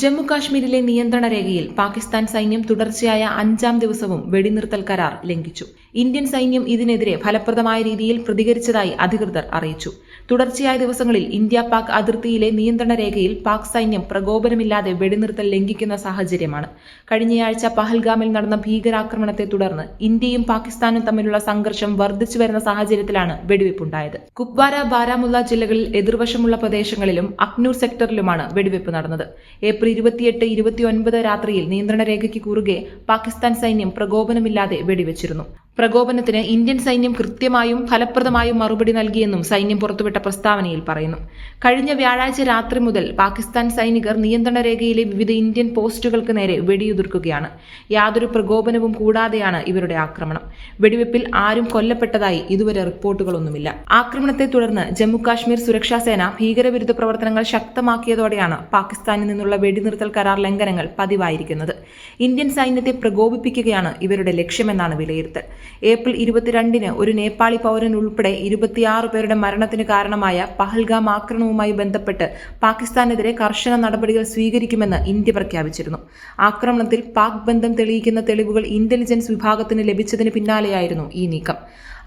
ജമ്മു കാശ്മീരിലെ നിയന്ത്രണ രേഖയിൽ പാകിസ്ഥാൻ സൈന്യം തുടർച്ചയായ അഞ്ചാം ദിവസവും വെടിനിർത്തൽ കരാർ ലംഘിച്ചു. ഇന്ത്യൻ സൈന്യം ഇതിനെതിരെ ഫലപ്രദമായ രീതിയിൽ പ്രതികരിച്ചതായി അധികൃതർ അറിയിച്ചു. തുടർച്ചയായ ദിവസങ്ങളിൽ ഇന്ത്യ പാക് അതിർത്തിയിലെ നിയന്ത്രണ രേഖയിൽ പാക് സൈന്യം പ്രകോപനമില്ലാതെ വെടിനിർത്തൽ ലംഘിക്കുന്ന സാഹചര്യമാണ്. കഴിഞ്ഞയാഴ്ച പഹൽഗാമിൽ നടന്ന ഭീകരാക്രമണത്തെ തുടർന്ന് ഇന്ത്യയും പാകിസ്ഥാനും തമ്മിലുള്ള സംഘർഷം വർദ്ധിച്ചു വരുന്ന സാഹചര്യത്തിലാണ് വെടിവയ്പുണ്ടായത് കുപ്വാര ബാരാമുള്ള ജില്ലകളിൽ എതിർവശമുള്ള പ്രദേശങ്ങളിലും അക്നൂർ സെക്ടറിലുമാണ് വെടിവയ്പ് നടന്നത്. ഏപ്രിൽ ഇരുപത്തിയെട്ട് ഇരുപത്തിയൊൻപത് രാത്രിയിൽ നിയന്ത്രണ രേഖയ്ക്ക് കുറുകെ പാകിസ്ഥാൻ സൈന്യം പ്രകോപനമില്ലാതെ വെടിവെച്ചിരുന്നു. പ്രകോപനത്തിന് ഇന്ത്യൻ സൈന്യം കൃത്യമായും ഫലപ്രദമായും മറുപടി നൽകിയെന്നും സൈന്യം പുറത്തുവിട്ട പ്രസ്താവനയിൽ പറയുന്നു. കഴിഞ്ഞ വ്യാഴാഴ്ച രാത്രി മുതൽ പാകിസ്ഥാൻ സൈനികർ നിയന്ത്രണ രേഖയിലെ വിവിധ ഇന്ത്യൻ പോസ്റ്റുകൾക്ക് നേരെ വെടിയുതിർക്കുകയാണ്. യാതൊരു പ്രകോപനവും കൂടാതെയാണ് ഇവരുടെ ആക്രമണം. വെടിവെപ്പിൽ ആരും കൊല്ലപ്പെട്ടതായി ഇതുവരെ റിപ്പോർട്ടുകളൊന്നുമില്ല. ആക്രമണത്തെ തുടർന്ന് ജമ്മു കാശ്മീർ സുരക്ഷാ സേന ഭീകരവിരുദ്ധ പ്രവർത്തനങ്ങൾ ശക്തമാക്കിയതോടെയാണ് പാകിസ്ഥാനിൽ നിന്നുള്ള വെടിനിർത്തൽ കരാർ ലംഘനങ്ങൾ പതിവായിരിക്കുന്നത്. ഇന്ത്യൻ സൈന്യത്തെ പ്രകോപിപ്പിക്കുകയാണ് ഇവരുടെ ലക്ഷ്യമെന്നാണ് വിലയിരുത്തൽ. ഏപ്രിൽ ഇരുപത്തിരണ്ടിന് ഒരു നേപ്പാളി പൗരൻ ഉൾപ്പെടെ ഇരുപത്തിയാറ് പേരുടെ മരണത്തിന് കാരണമായ പഹൽഗാം ആക്രമണവുമായി ബന്ധപ്പെട്ട് പാകിസ്ഥാനെതിരെ കർശന നടപടികൾ സ്വീകരിക്കുമെന്ന് ഇന്ത്യ പ്രഖ്യാപിച്ചിരുന്നു. ആക്രമണത്തിൽ പാക് ബന്ധം തെളിയിക്കുന്ന തെളിവുകൾ ഇന്റലിജൻസ് വിഭാഗത്തിന് ലഭിച്ചതിന് പിന്നാലെയായിരുന്നു ഈ നീക്കം.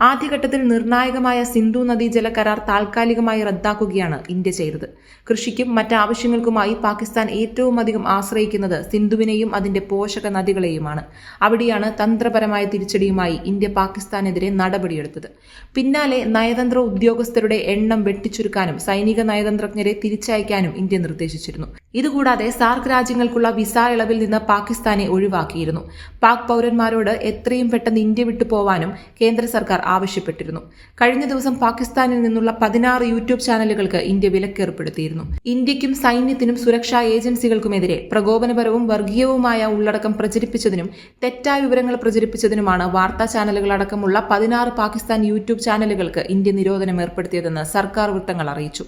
ആദ്യഘട്ടത്തിൽ നിർണായകമായ സിന്ധു നദീജല കരാർ താൽക്കാലികമായി റദ്ദാക്കുകയാണ് ഇന്ത്യ ചെയ്തത്. കൃഷിക്കും മറ്റാവശ്യങ്ങൾക്കുമായി പാകിസ്ഥാൻ ഏറ്റവും അധികം ആശ്രയിക്കുന്നത് സിന്ധുവിനെയും അതിന്റെ പോഷക നദികളെയുമാണ്. അവിടെയാണ് തന്ത്രപരമായ തിരിച്ചടിയുമായി ഇന്ത്യ പാകിസ്ഥാനെതിരെ നടപടിയെടുത്തത്. പിന്നാലെ നയതന്ത്ര ഉദ്യോഗസ്ഥരുടെ എണ്ണം വെട്ടിച്ചുരുക്കാനും സൈനിക നയതന്ത്രജ്ഞരെ തിരിച്ചയക്കാനും ഇന്ത്യ നിർദ്ദേശിച്ചിരുന്നു. ഇതുകൂടാതെ സാർക്ക് രാജ്യങ്ങൾക്കുള്ള വിസ ഇളവിൽ നിന്ന് പാകിസ്ഥാനെ ഒഴിവാക്കിയിരുന്നു. പാക് പൗരന്മാരോട് എത്രയും പെട്ടെന്ന് ഇന്ത്യ വിട്ടു പോവാനും കേന്ദ്ര സർക്കാർ ആവശ്യപ്പെട്ടിരുന്നു. കഴിഞ്ഞ ദിവസം പാകിസ്ഥാനിൽ നിന്നുള്ള പതിനാറ് യൂട്യൂബ് ചാനലുകൾക്ക് ഇന്ത്യ വിലക്കേർപ്പെടുത്തിയിരുന്നു. ഇന്ത്യക്കും സൈന്യത്തിനും സുരക്ഷാ ഏജൻസികൾക്കുമെതിരെ പ്രകോപനപരവും വർഗീയവുമായ ഉള്ളടക്കം പ്രചരിപ്പിച്ചതിനും തെറ്റായ വിവരങ്ങൾ പ്രചരിപ്പിച്ചതിനുമാണ് വാർത്താ ചാനലുകളടക്കമുള്ള പതിനാറ് പാകിസ്ഥാൻ യൂട്യൂബ് ചാനലുകൾക്ക് ഇന്ത്യ നിരോധനം ഏർപ്പെടുത്തിയതെന്ന് സർക്കാർ വൃത്തങ്ങൾ അറിയിച്ചു.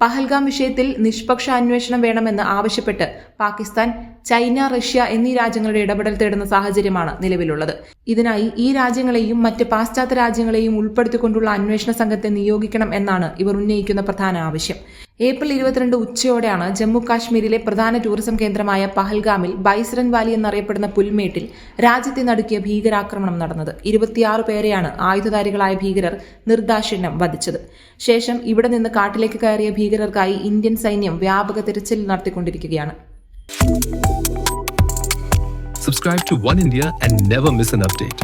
പഹൽഗാം വിഷയത്തിൽ നിഷ്പക്ഷ അന്വേഷണം വേണമെന്ന് ആവശ്യപ്പെട്ട് പാകിസ്ഥാൻ ചൈന റഷ്യ എന്നീ രാജ്യങ്ങളുടെ ഇടപെടൽ തേടുന്ന സാഹചര്യമാണ് നിലവിലുള്ളത്. ഇതിനായി ഈ രാജ്യങ്ങളെയും മറ്റ് പാശ്ചാത്യ രാജ്യങ്ങളെയും ഉൾപ്പെടുത്തിക്കൊണ്ടുള്ള അന്വേഷണ സംഘത്തെ നിയോഗിക്കണം എന്നാണ് ഇവർ ഉന്നയിക്കുന്ന പ്രധാന ആവശ്യം. ഏപ്രിൽ ഇരുപത്തിരണ്ട് ഉച്ചയോടെയാണ് ജമ്മു കാശ്മീരിലെ പ്രധാന ടൂറിസം കേന്ദ്രമായ പഹൽഗാമിൽ ബൈസ്രൻ വാലി എന്നറിയപ്പെടുന്ന പുൽമേട്ടിൽ രാജ്യത്തെ നടുക്കിയ ഭീകരാക്രമണം നടന്നത്. ഇരുപത്തിയാറ് പേരെയാണ് ആയുധധാരികളായ ഭീകരർ നിർദാക്ഷിണ്യം വധിച്ചത്. ശേഷം ഇവിടെ നിന്ന് കാട്ടിലേക്ക് കയറിയ ഭീകരർക്കായി ഇന്ത്യൻ സൈന്യം വ്യാപക തിരച്ചിൽ നടത്തിക്കൊണ്ടിരിക്കുകയാണ്. Subscribe to One India and never miss an update.